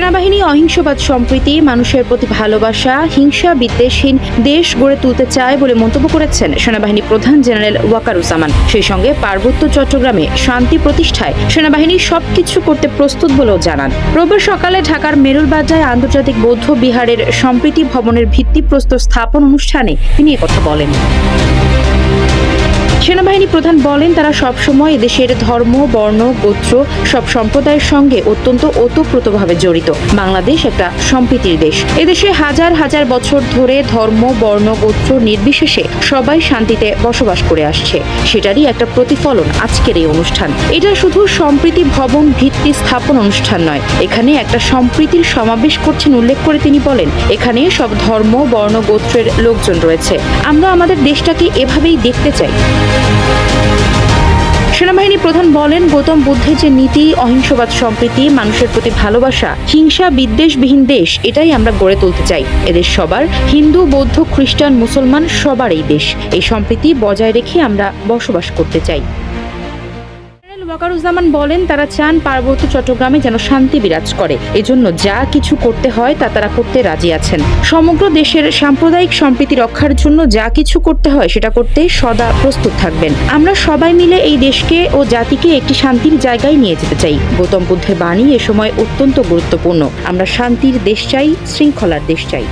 সেনাবাহিনী অহিংসবাদ সম্প্রীতি, মানুষের প্রতি ভালোবাসা, হিংসা বিদ্বেষহীন দেশ গড়ে তুলতে চায় বলে মন্তব্য করেছেন সেনাবাহিনী প্রধান জেনারেল ওয়াকারুজ্জামান। সেই সঙ্গে পার্বত্য চট্টগ্রামে শান্তি প্রতিষ্ঠায় সেনাবাহিনী সবকিছু করতে প্রস্তুত বলেও জানান। রোববার সকালে ঢাকার মেরুল বাজায় আন্তর্জাতিক বৌদ্ধ বিহারের সম্প্রীতি ভবনের ভিত্তিপ্রস্তর স্থাপন অনুষ্ঠানে তিনি একথা বলেন। সেনাবাহিনী প্রধান বলেন, তারা সবসময় এদেশের ধর্ম, বর্ণ, গোত্র, সব সম্প্রদায়ের সঙ্গে অত্যন্ত ওতপ্রোতভাবে জড়িত। বাংলাদেশ একটা সম্প্রীতির দেশ। এদেশে হাজার হাজার বছর ধরে ধর্ম, বর্ণ, গোত্র নির্বিশেষে সবাই শান্তিতে বসবাস করে আসছে। সেটারই একটা প্রতিফলন আজকের এই অনুষ্ঠান। এটা শুধু সম্প্রীতি ভবন ভিত্তি স্থাপন অনুষ্ঠান নয়, এখানে একটা সম্প্রীতির সমাবেশ করছেন উল্লেখ করে তিনি বলেন, এখানে সব ধর্ম, বর্ণ, গোত্রের লোকজন রয়েছে। আমরা আমাদের দেশটাকে এভাবেই দেখতে চাই। সেনাবাহিনী প্রধান বলেন, গৌতম বুদ্ধের যে নীতি, অহিংসবাদ সম্প্রীতি, মানুষের প্রতি ভালোবাসা, হিংসা বিদ্বেষবিহীন দেশ, এটাই আমরা গড়ে তুলতে চাই। এদের সবার, হিন্দু, বৌদ্ধ, খ্রিস্টান, মুসলমান, সবার এই দেশ। এই সম্প্রীতি বজায় রেখে আমরা বসবাস করতে চাই। ওয়াকারুজ্জামান বলেন, তারা চান পার্বত্য চট্টগ্রামে যেন শান্তি বিরাজ করে। এজন্য যা কিছু করতে হয় তা তারা করতে রাজি আছেন। সমগ্র দেশের সাম্প্রদায়িক সম্প্রীতি রক্ষার জন্য যা কিছু করতে হয় সেটা করতে সদা প্রস্তুত থাকবেন। আমরা সবাই মিলে এই দেশকে ও জাতিকে একটি শান্তির জায়গায় নিয়ে যেতে চাই। গৌতম বুদ্ধের বাণী এ সময় অত্যন্ত গুরুত্বপূর্ণ। আমরা শান্তির দেশ চাই, শৃঙ্খলার দেশ চাই।